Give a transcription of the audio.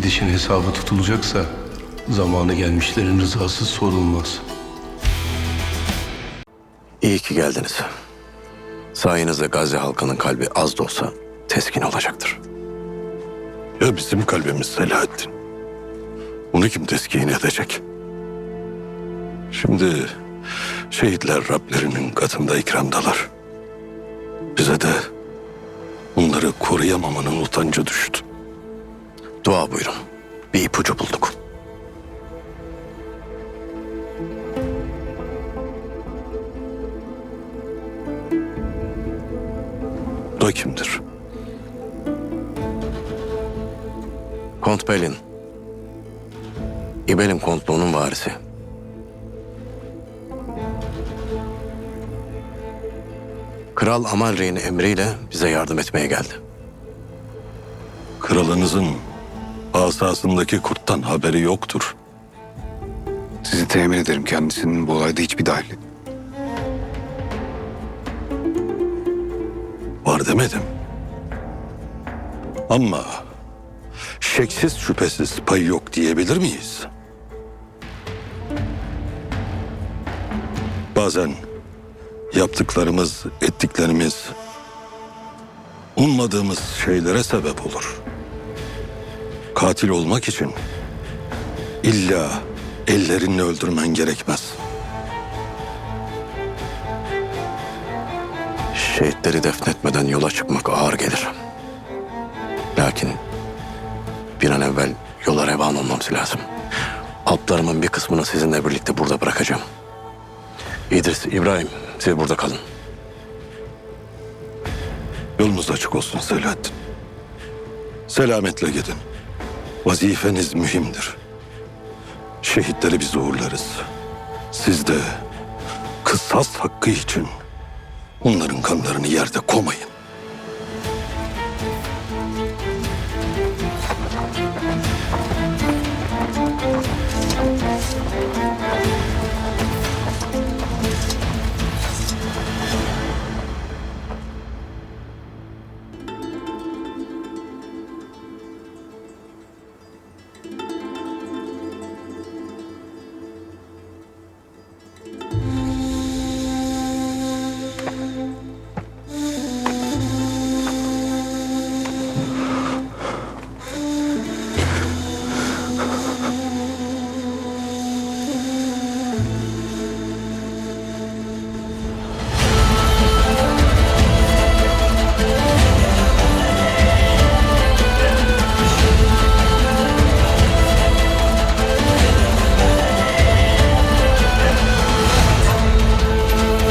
Gidişin hesabı tutulacaksa zamanı gelmişlerin rızası sorulmaz. İyi ki geldiniz. Sayenizde Gazze halkının kalbi az da olsa teskin olacaktır. Ya bizim kalbimiz Selahattin. Bunu kim teskin edecek? Şimdi şehitler Rablerinin katında ikramdalar. Bize de onları koruyamamanın utancı düştü. Dua buyurun. Bir ipucu bulduk. Da kimdir? Kont Pelin. İbel'in kontluğunun varisi. Kral Amalri'nin emriyle bize yardım etmeye geldi. Kralınızın asasındaki kurttan haberi yoktur. Sizi temin ederim kendisinin bu olayda hiçbir dahili. Var demedim. Ama şeksiz şüphesiz payı yok diyebilir miyiz? Bazen yaptıklarımız, ettiklerimiz ummadığımız şeylere sebep olur. Katil olmak için illa ellerinle öldürmen gerekmez. Şehitleri defnetmeden yola çıkmak ağır gelir. Lakin bir an evvel yola revan olmamız lazım. Alplarımın bir kısmını sizinle birlikte burada bırakacağım. İdris, İbrahim siz burada kalın. Yolunuz açık olsun Selahattin. Selametle gidin. Vazifeniz mühimdir. Şehitleri biz uğurlarız. Siz de kısas hakkı için onların kanlarını yerde komayın.